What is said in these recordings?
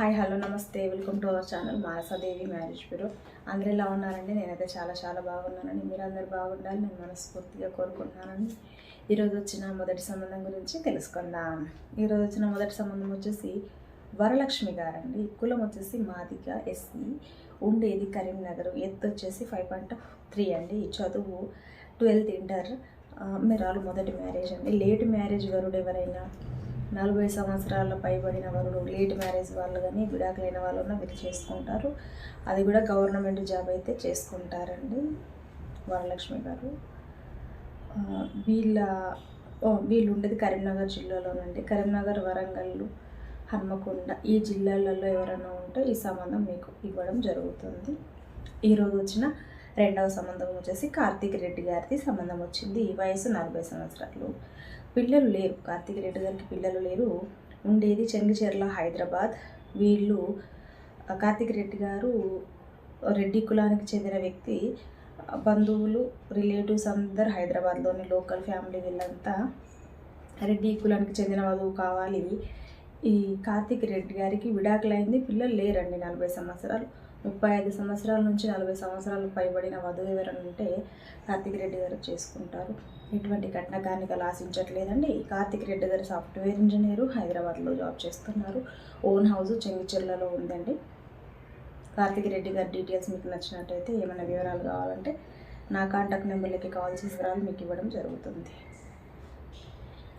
Hi hello నమస్తే. Welcome to our channel Manasadevi marriage bureau. అందరూ ఎలా ఉన్నారండి? నేనైతే చాలా చాలా బాగున్నానండి. మీరు అందరు బాగుండాలి నేను మనస్ఫూర్తిగా కోరుకుంటున్నానండి. ఈరోజు వచ్చిన మొదటి సంబంధం గురించి తెలుసుకుందాం. ఈరోజు వచ్చిన మొదటి సంబంధం వచ్చేసి వరలక్ష్మి గారండి. కులం వచ్చేసి మాదిగా ఎస్సీ. ఉండేది కరీంనగర్. ఎత్తు వచ్చేసి ఫైవ్ పాయింట్ త్రీ అండి. చదువు ట్వెల్త్ ఇంటర్. మీరు మొదటి మ్యారేజ్ అండి. లేట్ మ్యారేజ్ వరుడు ఎవరైనా నలభై సంవత్సరాల పైబడిన వరుడు లేట్ మ్యారేజ్ వాళ్ళు కానీ విడాకులైన వాళ్ళు ఉన్న వీళ్ళు చేసుకుంటారు. అది కూడా గవర్నమెంట్ జాబ్ అయితే చేసుకుంటారండి వరలక్ష్మి గారు. వీళ్ళ వీళ్ళు ఉండేది కరీంనగర్ జిల్లాలోనండి. కరీంనగర్ వరంగల్ హన్మకొండ ఈ జిల్లాలలో ఎవరైనా ఉంటే ఈ సంబంధం మీకు ఇవ్వడం జరుగుతుంది. ఈరోజు వచ్చిన రెండవ సంబంధం వచ్చేసి కార్తీక్ రెడ్డి గారిది సంబంధం వచ్చింది. ఈ వయసు నలభై సంవత్సరాలు. పిల్లలు లేరు. కార్తీక్ రెడ్డి గారికి పిల్లలు లేరు. ఉండేది చెంగిచెర్ల హైదరాబాద్. వీళ్ళు కార్తీక్ రెడ్డి గారు రెడ్డి కులానికి చెందిన వ్యక్తి. బంధువులు రిలేటివ్స్ అందరు హైదరాబాద్లోని లోకల్ ఫ్యామిలీ వీళ్ళంతా రెడ్డి కులానికి చెందిన వధువు కావాలి. ఈ కార్తిక్ రెడ్డి గారికి విడాకులైంది. పిల్లలు లేరండి నలభై సంవత్సరాలు. ముప్పై ఐదు సంవత్సరాల నుంచి నలభై సంవత్సరాలు పైబడిన వధువు ఎవరైనా ఉంటే కార్తిక్ రెడ్డి గారు చేసుకుంటారు. ఎటువంటి కట్న కానికలు ఆశించట్లేదండి. ఈ రెడ్డి గారు సాఫ్ట్వేర్ ఇంజనీరు హైదరాబాద్లో జాబ్ చేస్తున్నారు. ఓన్ హౌస్ చెంగిచెర్లలో ఉందండి. కార్తిక్ రెడ్డి గారి డీటెయిల్స్ మీకు నచ్చినట్టయితే ఏమైనా వివరాలు కావాలంటే నా కాంటాక్ట్ నెంబర్లకి కాల్ చేసి వివరాలు మీకు ఇవ్వడం జరుగుతుంది.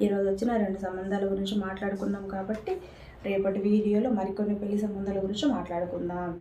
ఈరోజు వచ్చిన రెండు సంబంధాల గురించి మాట్లాడుకున్నాం కాబట్టి రేపటి వీడియోలో మరికొన్ని పెళ్ళి సంబంధాల గురించి మాట్లాడుకుందాం.